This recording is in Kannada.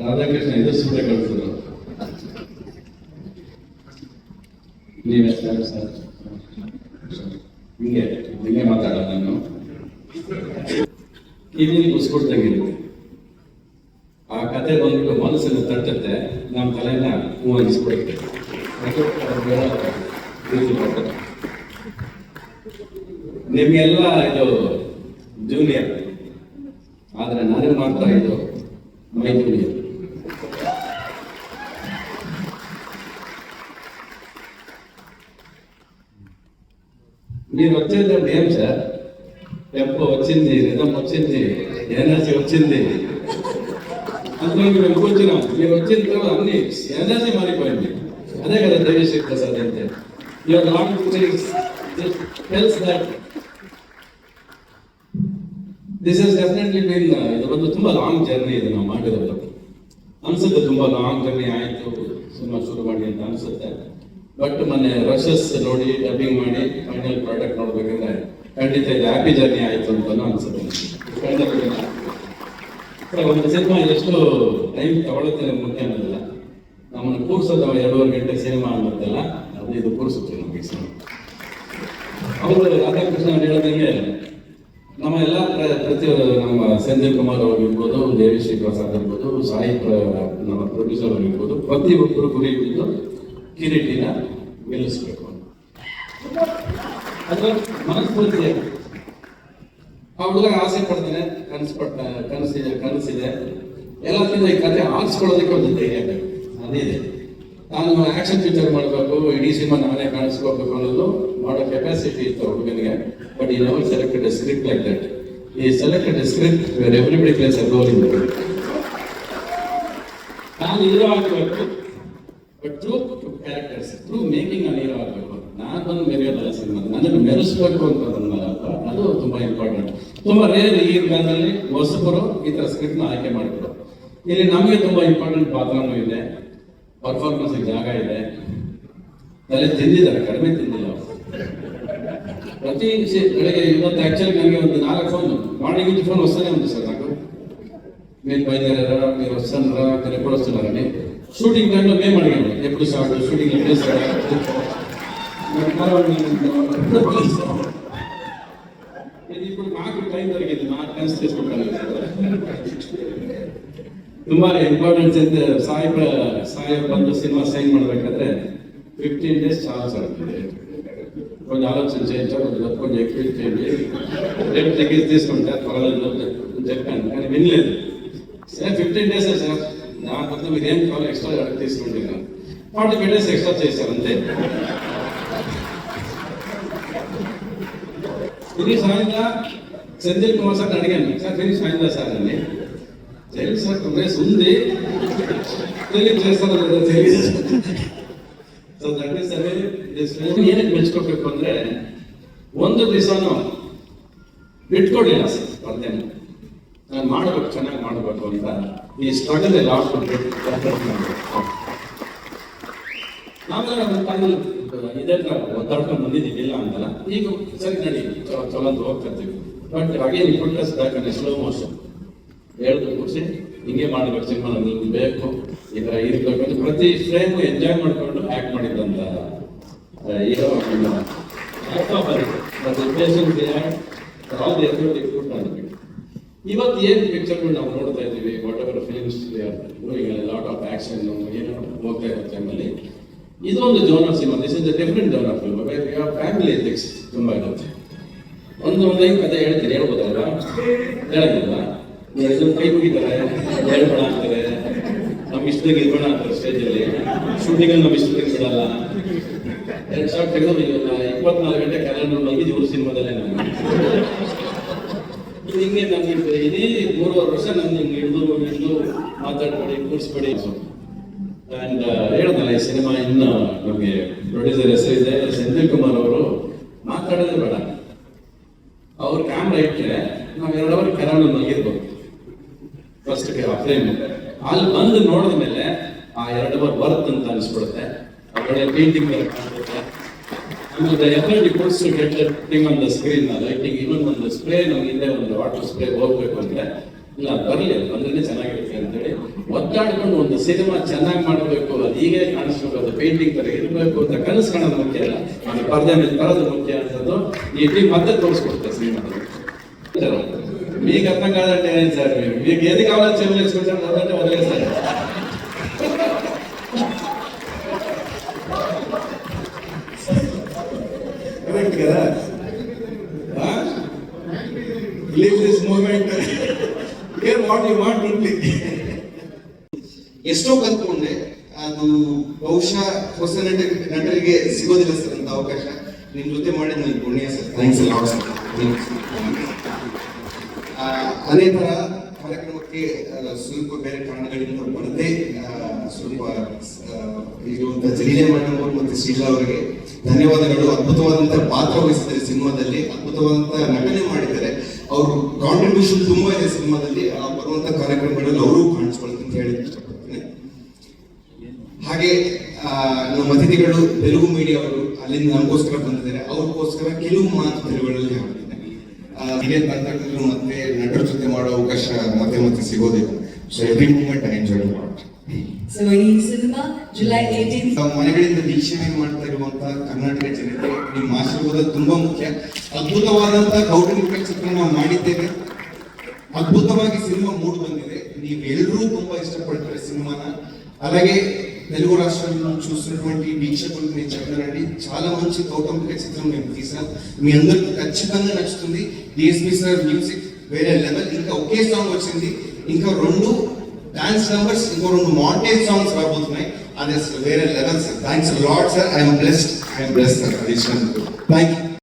ರಾಧಾಕೃಷ್ಣ ಎದುರಿಸ್ಬಿಟ್ಟೆ ಕಳಿಸಿದ್ರು ನೀವೇ ಸರ್ ಸರ್ ಹಿಂಗೆ ಹಿಂಗೆ ಮಾತಾಡೋದು ನಾನು. ಮುಸ್ಕೊಡ್ದಂಗಿರುತ್ತೆ ಆ ಕತೆ ಬಂದ್ಬಿಟ್ಟು ಮನಸ್ಸನ್ನು ತಟ್ಟುತ್ತೆ ನಮ್ಮ ತಲೆನ ಮೂವಾಗಿಸ್ಕೊಡುತ್ತೆ ನಿಮಗೆಲ್ಲ ಇದು ಜೂನಿಯರ್ ಆದರೆ ನನಗೆ ಮಾಡ್ತಾ ಇದು ಮೈ ಜೂನಿಯರ್ మీరు వచ్చేదండి ఏం సార్ టెంపో వచ్చింది రిధం వచ్చింది ఎనర్జీ వచ్చింది అందులో మేము కూర్చున్నాం మీరు వచ్చిన తర్వాత అన్ని ఎనర్జీ మారిపోయింది అదే కదా దేవిశ్రీ ప్రసాద్ అంటే your long tells that this is definitely been ಇದು ಒಂದು ತುಂಬಾ ಲಾಂಗ್ ಜರ್ನಿ ಇದು ನಾವು ಮಾಡಿರೋದು ಅನ್ಸುತ್ತೆ ತುಂಬಾ ಲಾಂಗ್ ಜರ್ನಿ ಆಯ್ತು ಸಿನಿಮಾ ಶುರು ಮಾಡಿ ಅಂತ ಅನ್ಸುತ್ತೆ ಬಟ್ ಮೊನ್ನೆ ರಶಸ್ ನೋಡಿ ಡಬ್ಬಿಂಗ್ ಮಾಡಿ ಫೈನಲ್ ಪ್ರಾಡಕ್ಟ್ ನೋಡ್ಬೇಕಂದ್ರೆ ಖಂಡಿತ ಇದು ಹ್ಯಾಪಿ ಜರ್ನಿ ಆಯ್ತು ಅಂತ ಅನ್ಸುತ್ತೆ. ಒಂದು ಸಿನಿಮಾ ಎಷ್ಟು ಟೈಮ್ ತಗೊಳುತ್ತೆ ಮುಖ್ಯ ಅನ್ನೋದಿಲ್ಲ. ನಮ್ಮನ್ನು ಕೂರ್ಸೋದು ಎರಡೂವರೆ ಗಂಟೆ ಸಿನಿಮಾ ಅನ್ನೋದಲ್ಲ ಅದು ಇದು ಕೂರಿಸುತ್ತೆ ನಮಗೆ ಸಿನಿಮಾ. ಅವರು ರಾಧಾಕೃಷ್ಣ ಅವ್ರು ಹೇಳೋದಂಗೆ ನಮ್ಮ ಎಲ್ಲ ಪ್ರತಿ ನಮ್ಮ ಸಂಜೀವ್ ಕುಮಾರ್ ಅವರಿರ್ಬೋದು ದೇವಿಶ್ರೀ ಪ್ರಸಾದ್ ಇರ್ಬೋದು ಸಾಹಿತ್ಯ ನಮ್ಮ ಪ್ರೊಡ್ಯೂಸರ್ ಆಗಿರ್ಬೋದು ಪ್ರತಿಯೊಬ್ಬರು ಗುರಿ ಇದ್ದು ಕಿರೀಟಿನ ಗೆಲ್ಲಿಸ್ಬೇಕು. ಮನಸ್ಪೂರ್ತಿ ಮನಸ್ಫೂರ್ತಿ ಆ ಹುಡುಗ ಆಸೆ ಪಡ್ತಾನೆ ಕನಸು ಪಟ್ಟ ಕನಸಿದೆ ಕನಸಿದೆ. ಎಲ್ಲದಕ್ಕಿಂತ ಈ ಕತೆ ಆರಿಸ್ಕೊಳ್ಳೋದಕ್ಕೆ ಒಂದು ಧೈರ್ಯ ಬೇಕು. ಅದಿದೆ ನಾನು ಆಕ್ಷನ್ ಪಿಕ್ಚರ್ ಮಾಡಬೇಕು, ಇಡೀ ಸಿನಿಮಾ ನಾನೇ ಕಾಣಿಸ್ಕೋಬೇಕು ಅನ್ನೋದು ಮಾಡೋ ಕೆಪಾಸಿಟಿ ಇತ್ತು ಹುಡುಗನಿಗೆ. ಬಟ್ ಈ never selected script like that ಈ selected script where everybody place ಅಲ್ಲಿ ನಾನು ಇದ್ರೂ ಆಗಬೇಕು but through characters through making ಅಲ್ಲಿ ಹೀರೋ ನಾನು ಬಂದು ಮೆರೆಯೋದಲ್ಲ ಸಿನಿಮಾ. ನನ್ನನ್ನು ಮೆರೆಸ್ಬೇಕು ಅಂತ ಅದು ತುಂಬ ಇಂಪಾರ್ಟೆಂಟ್ ತುಂಬ ರೇರ್ ಈ ಕಾಲದಲ್ಲಿ ಹೊಸಬರು ಈ ಥರ ನ ಆಯ್ಕೆ ಮಾಡಿದ್ರು. ಇಲ್ಲಿ ನಮಗೆ ತುಂಬ ಇಂಪಾರ್ಟೆಂಟ್ ಪಾತ್ರನೂ ಇದೆ. ಪರ್ಫಾರ್ಮೆನ್ಸ್ ಜಾಗ ಇದೆ. ತಲೆ ತಿಂದಿದ್ದಾರೆ. ಕಡಿಮೆ ತಿಂದಿಲ್ಲ ಪ್ರತಿ ಬೆಳಗ್ಗೆ ಇವತ್ತು ಆಕ್ಚುಲಿ ನನಗೆ ಒಂದು ನಾಲ್ಕು ಫೋನ್ ಮಾರ್ನಿಂಗ್ ಫೋನ್ ಹೊಸನೇ ಒಂದು ಸರ್, ನಾಲ್ಕು. ಮೇಲ್ ಬೈದಾರ ನೀರು ಹೊಸನರ ತಲೆ ಕೊಡಿಸ್ತಿಲ್ಲ ನೀನು షూటింగ్ టైంలో మేము అడిగాము ఎప్పుడు స్టార్ట్ షూటింగ్ ఎప్పుడు స్టార్ట్ ఇది ఇప్పుడు మాకు టైం దొరికింది నాకు కలిసి చేసుకుంటాను ತುಂಬಾ ಇಂಪಾರ್ಟೆನ್ಸ್ ಇದೆ ಸಾಯಿ ಪ್ರ- ಸಾಯಿ ಬಂದು ಸಿನಿಮಾ ಸೈನ್ ಮಾಡ್ಬೇಕಾದ್ರೆ ఫిఫ్టీన్ డేస్ చాలా సార్ కొంచెం ఆలోచన చేయించారు కొంచెం కొంచెం ఎక్కువ చేయండి రేపు తగ్గించి తీసుకుంటా పర్వాలేదు అని చెప్పాను కానీ వినలేదు సార్ ఫిఫ్టీన్ డేస్ సార్ నా కొత్త మీరు ఏం కావాలి ఎక్స్ట్రా తీసుకోండి ఫార్టీ ఫైవ్ డేస్ ఎక్స్ట్రా చేశారు అంతే ఫినిష్ అయిందా సెంధిల్ కుమార్ సార్ అడిగాను సార్ ఫినిష్ అయిందా సార్ అని తెలుసు సార్ ప్రోగ్రెస్ ఉంది తెలియదు చేస్తారో లేదో తెలియదు ಸೊ ದಟ್ ಇಸ್ ಅವೇ ಏನಕ್ಕೆ ಮೆಚ್ಕೋಬೇಕು ಅಂದ್ರೆ ಒಂದು ದಿವಸನೂ ಬಿಟ್ಕೊಡ್ಲಿಲ್ಲ ಸರ್ ಸ್ಪರ್ಧೆನ ನಾನು ಮಾಡಬೇಕು, ಚೆನ್ನಾಗಿ ಮಾಡಬೇಕು ಅಂತ ಈ ಸ್ಟ್ರಗಲ್ ಲಾಸ್ಟ್ ನಮ್ಮ ತಾಯಿ ಇದೇ ಒದ್ದಾಡ್ಕೊಂಡು ಬಂದಿದ್ದೀವಿ, ಇಲ್ಲ ಅಂತಲ್ಲ. ಈಗ ಸರಿ ನಡಿ ಚಲೋ ಅಂತ ಹೋಗ್ತಿರ್ತೀವಿ. ಬಟ್ ಹಾಗೆ ಪುಟ್ ಬ್ಯಾಕಂದ್ರೆ ಸ್ಲೋ ಮೋಷನ್ ಹೇಳಿದ್ರು ಕೂರಿಸಿ ಹಿಂಗೆ ಮಾಡಬೇಕು, ಸಿನಿಮಾ ನಿಮ್ಗೆ ಬೇಕು. ಈ ಥರ ಇರ್ಬೇಕು ಪ್ರತಿ ಫ್ರೇಮ್ ಎಂಜಾಯ್ ಮಾಡಿಕೊಂಡು ಆಕ್ಟ್ ಮಾಡಿದ್ದಂತ ಹೀರೋ ಇವತ್ತು ಏನ್ ಪಿಕ್ಚರ್ಗಳು ನಾವು ನೋಡ್ತಾ ಇದ್ದೀವಿ? Whatever films lot of action ಏನೋ ಹೋಗ್ತಾ ಇರೋ ಟೈಮಲ್ಲಿ ಇದೊಂದು of cinema this is different genre film family ethics ತುಂಬಾ ಇರುತ್ತೆ. ಒಂದು ಒಂದು ಲೈನ್ ಕತೆ ಹೇಳ್ತೀರಿ ಹೇಳ್ಬೋದಲ್ಲ ಹೇಳೋದಿಲ್ಲ ಕೈ ಮುಗಿತಾರೆ. ಹೇಳ್ಬೇಡ ಅಂತಾರೆ. ನಮ್ಮ ಇಷ್ಟದಾಗ ಇರ್ಬೇಡ ಅಂತಾರೆ ಸ್ಟೇಜಲ್ಲಿ ಶೂಟಿಂಗಲ್ಲಿ ನಮ್ಮ ಇಷ್ಟದಾಗ ಬಿಡಲ್ಲ ಎರಡು ಸಾವಿರ ತೆಗೆದು ಇಪ್ಪತ್ನಾಲ್ಕು ಗಂಟೆ ಕ್ಯಾಲೆಂಡರ್ ಮಲಗಿದ್ದು ಇವ್ರ ಸಿನಿಮಾದಲ್ಲೇ ನಾನು. ಇದು ಹಿಂಗೆ ಇಡೀ ಮೂರುವರೆ ವರ್ಷ ನನ್ನ ಹಿಂಗೆ ಹಿಡಿದು ಹಿಡಿದು ಮಾತಾಡ್ಬೇಡಿ, ಕೂರಿಸ್ಬೇಡಿ. ಅಂಡ್ ಹೇಳಿದ್ನಲ್ಲ ಈ ಸಿನಿಮಾ ಇನ್ನು ನಮಗೆ ಪ್ರೊಡ್ಯೂಸರ್ ಹೆಸರಿದೆ ಸೆಂಥಿಲ್ ಕುಮಾರ್ ಅವರು ಮಾತಾಡೋದೇ ಬೇಡ. ಅವ್ರ ಕ್ಯಾಮ್ರಾ ಇಟ್ಟರೆ ನಾವು ಎರಡು ಅವರ್ ಕೆರಾಣ ಮಲಗಿರ್ಬೇಕು ಫಸ್ಟ್ ಫ್ರೇಮ್ ಅಲ್ಲಿ ಬಂದು ನೋಡಿದ ಮೇಲೆ ಆ ಎರಡು ಅವರ್ ವರ್ತ್ ಅಂತ ಅನಿಸ್ಬಿಡುತ್ತೆ. ಒಳ್ಳೆ ಪೇಂಟಿಂಗ್ ಕಾಣಿಸುತ್ತೆ ಆಮೇಲೆ effort puts to get thing on the screen lighting even ಒಂದು ಸ್ಪ್ರೇ ನಮ್ಗೆ ಹಿಂದೆ ಒಂದು ವಾಟರ್ ಸ್ಪ್ರೇ ಹೋಗ್ಬೇಕು ಅಂದ್ರೆ ಇಲ್ಲ ಬರಲಿ ಅದು ಬಂದ್ರೆ ಚೆನ್ನಾಗಿರುತ್ತೆ ಅಂತೇಳಿ ಒದ್ದಾಡಿ ಸಿನಿಮಾ ಚೆನ್ನಾಗಿ ಮಾಡಬೇಕು ಅದು ಹೀಗೆ ಕಾಣಿಸ್ಬೇಕು ಅದು ಪೇಂಟಿಂಗ್ ತರ ಇರಬೇಕು ಅಂತ ಕನಸು ಕಾಣೋದು ಮುಖ್ಯ ಅಲ್ಲ ಅದು ಪರದೆ ಮೇಲೆ ತರೋದು ಮುಖ್ಯ ಅಂತದ್ದು ಈ ಟೀಮ್ ಮತ್ತೆ ತೋರಿಸ್ಕೊಡ್ತಾರೆ ಸಿನಿಮಾದಲ್ಲಿ మీకు అర్థం కాదంటే ఏంటి సార్ మీరు మీకు ఏది కావాలో చెవులు వేసుకుంటారు అదంటే వదిలేస్తారు కరెక్ట్ కదా leave this moment. Hear what you want only. ಎಷ್ಟೋ ಕಲ್ತ್ಕೊಂಡೆ ಅದು ಬಹುಶಃ ಹೊಸ ನಟ ನಟರಿಗೆ ಸಿಗೋದಿಲ್ಲ ಸರ್ ಅಂತ ಅವಕಾಶ. ನಿಮ್ಮ ಜೊತೆ ಮಾಡಿದ ನನಗೆ ಪುಣ್ಯ ಸರ್. ಥ್ಯಾಂಕ್ಸ್ ಅದೇ ತರ ಕಾರ್ಯಕ್ರಮಕ್ಕೆ ಸ್ವಲ್ಪ ಬೇರೆ ಕಾರಣಗಳಿಂದ ಬರದೆ ಸ್ವಲ್ಪ ಇರುವಂಥ ಜಲೀಲೆ ಮಣ್ಣವರು ಮತ್ತೆ ಶೀಲಾ ಅವರಿಗೆ ಧನ್ಯವಾದಗಳು. ಅದ್ಭುತವಾದಂತಹ ಪಾತ್ರ ವಹಿಸಿದ್ದಾರೆ ಸಿನಿಮಾದಲ್ಲಿ. ಅದ್ಭುತವಾದಂತಹ ನಟನೆ ಮಾಡಿದ್ದಾರೆ. ಅವರು ಕಾಂಟ್ರಿಬ್ಯೂಷನ್ ತುಂಬಾ ಇದೆ ಸಿನಿಮಾದಲ್ಲಿ. ಆ ಬರುವಂತ ಕಾರ್ಯಕ್ರಮಗಳಲ್ಲಿ ಅವರು ಕಾಣಿಸ್ಕೊಳ್ತಾರೆ ಅಂತ ಹೇಳಿ ಇಷ್ಟಪಡ್ತೀನಿ. ಹಾಗೆ ನಮ್ಮ ಅತಿಥಿಗಳು ತೆಲುಗು ಮೀಡಿಯಾ ಅವರು ಅಲ್ಲಿಂದ ನಮಗೋಸ್ಕರ ಬಂದಿದ್ದಾರೆ. ಅವ್ರಿಗೋಸ್ಕರ ಕೆಲವು ಮಾತು ತೆಲುಗುಗಳಲ್ಲಿ ಹಾಕಿದ್ದಾರೆ ಇದೇ ತಂತ್ರಜ್ಞರು ಮತ್ತೆ ನಟರ ಜೊತೆ ಮಾಡೋ ಅವಕಾಶ ಮತ್ತೆ ಮತ್ತೆ ಸಿಗೋದಿಲ್ಲ. So every moment I enjoy lot so ಈ ಸಿನಿಮಾ ಜುಲೈ ಏಟೀನ್ ತಮ್ಮ ಮನೆಗಳಿಂದ ವೀಕ್ಷಣೆ ಮಾಡ್ತಾ ಇರುವಂತಹ ಕರ್ನಾಟಕ ಜನತೆ ನಿಮ್ಮ ಆಶೀರ್ವಾದ ತುಂಬಾ ಮುಖ್ಯ ಅದ್ಭುತವಾದಂತಹ ಕೌಟುಂಬಿಕ ಚಿತ್ರ ನಾವು ಮಾಡಿದ್ದೇವೆ ಅದ್ಭುತವಾಗಿ ಸಿನಿಮಾ ಮೂಡ್ ಬಂದಿದೆ ನೀವೆಲ್ಲರೂ ತುಂಬಾ ಇಷ್ಟಪಡ್ತಾರೆ ಸಿನಿಮಾನ అలాగే తెలుగు రాష్ట్రాల్లో చూసినటువంటి వీక్షకులకు నేను చెప్పానండి చాలా మంచి కౌటంబిక చిత్రం మేము తీసాం మీ అందరికీ ఖచ్చితంగా నచ్చుతుంది డిఎస్పి సార్ మ్యూజిక్ వేరే లెవెల్ ఇంకా ఒకే సాంగ్ వచ్చింది ఇంకా రెండు డాన్స్ నంబర్స్ ఇంకో రెండు మాంటేజ్ సాంగ్స్ రాబోతున్నాయి. అది అసలు వేరే level sir thanks lot sir I'm blessed I'm blessed sir అది థ్యాంక్ యూ